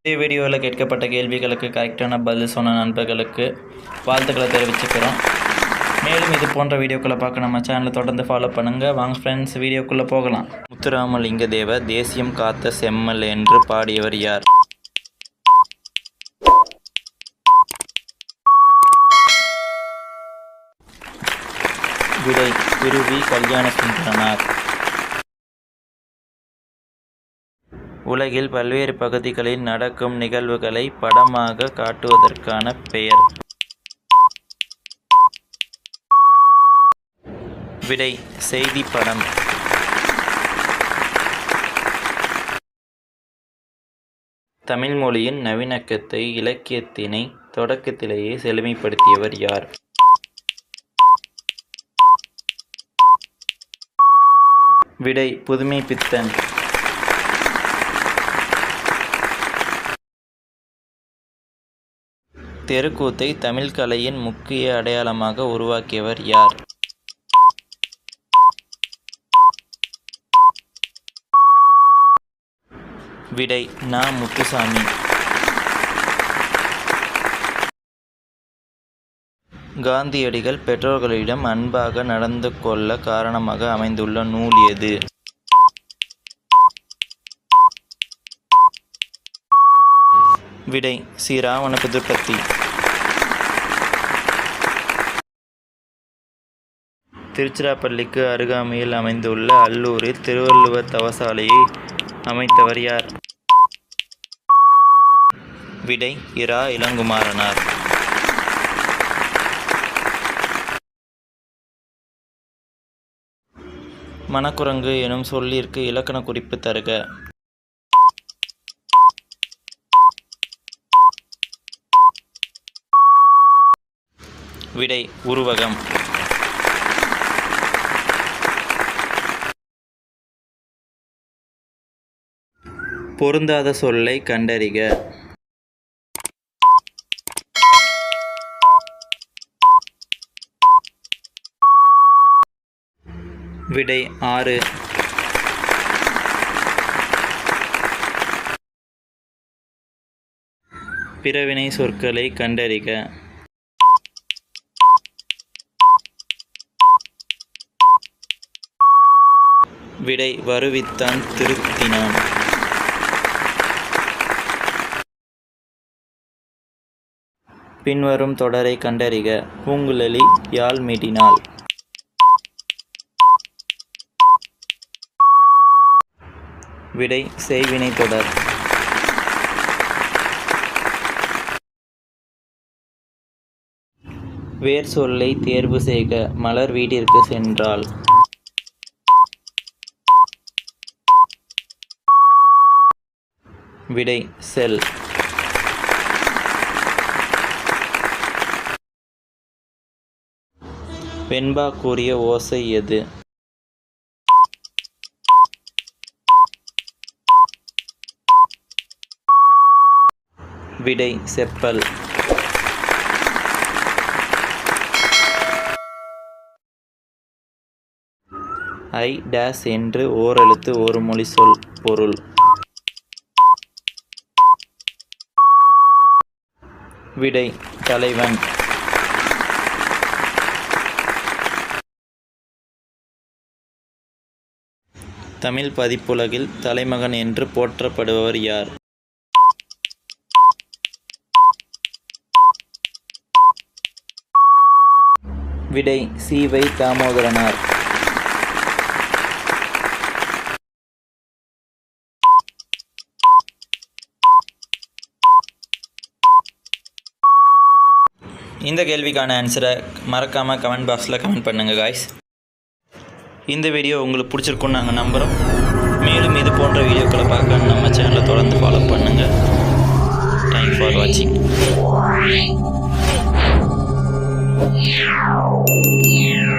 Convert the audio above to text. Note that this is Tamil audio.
இந்த வீடியோவில் கேட்கப்பட்ட கேள்விகளுக்கு கரெக்டான பதில் சொன்ன நண்பர்களுக்கு வாழ்த்துக்களை தெரிவிச்சுக்கிறோம். மேலும் இது போன்ற வீடியோக்களை பார்க்க நம்ம சேனலை தொடர்ந்து ஃபாலோ பண்ணுங்கள் வாங்க ஃப்ரெண்ட்ஸ் வீடியோக்குள்ளே போகலாம். முத்துராமலிங்க தேவ தேசியம் காத்த செம்மல் என்று பாடியவர் யார்? விடை திருவி கல்யாண சுந்தரனார். உலகில் பல்வேறு பகுதிகளில் நடக்கும் நிகழ்வுகளை படமாக காட்டுவதற்கான பெயர். விடை செய்தி படம். தமிழ் மொழியின் நவீனக்கத்தை இலக்கியத்தினை தொடக்கத்திலேயே செழுமைப்படுத்தியவர் யார்? விடை புதுமை பித்தன். தெருக்கூத்தை தமிழ் கலையின் முக்கிய அடையாளமாக உருவாக்கியவர் யார்? விடை நா. முத்துசாமி. காந்தியடிகள் பெற்றோர்களிடம் அன்பாக நடந்து கொள்ள காரணமாக அமைந்துள்ள நூல் எது? விடை சி. ராவண புதுப்பத்தி திருச்சிராப்பள்ளிக்கு அருகாமையில் அமைந்துள்ள அல்லூரில் திருவள்ளுவர் தவசாலையை அமைத்தவர் யார்? விடை இரா. இளங்குமாரனார். மணக்குரங்கு எனும் சொல்லிற்கு இலக்கண குறிப்பு தருக. விடை உருவகம். பொருந்தாத சொல்லை கண்டறிக. விடை ஆறு. பிறவினை சொற்களை கண்டறிக. விடை வருவித்தான் திருத்தினான். பின்வரும் தொடரை கண்டறிக. பூங்குழலி யாழ் மீட்டினாள். விடை செய்வினை தொடர். வேர் சொல்லை தேர்வு செய்க. மலர் வீட்டிற்கு சென்றாள். விடை செல். வெண்பா கூறிய ஓசை எது? விடை செப்பல். ஐ டேஸ் என்று ஓரெழுத்து ஒரு மொழி சொல் பொருள். விடை தலைவன். தமிழ் பதிப்புலகில் தலைமகன் என்று போற்றப்படுபவர் யார்? விடை சி வை தாமோதரனார். இந்த கேள்விக்கான ஆன்சரை மறக்காமல் கமெண்ட் பாக்ஸில் கமெண்ட் பண்ணுங்கள் காய்ஸ் இந்த வீடியோ உங்களுக்கு பிடிச்சிருக்குன்னு நாங்கள் நம்புகிறோம் மேலும் இது போன்ற வீடியோக்களை பார்க்க நம்ம சேனலை தொடர்ந்து ஃபாலோ பண்ணுங்கள் தேங்க்ஸ் ஃபார் வாட்சிங் Yeah.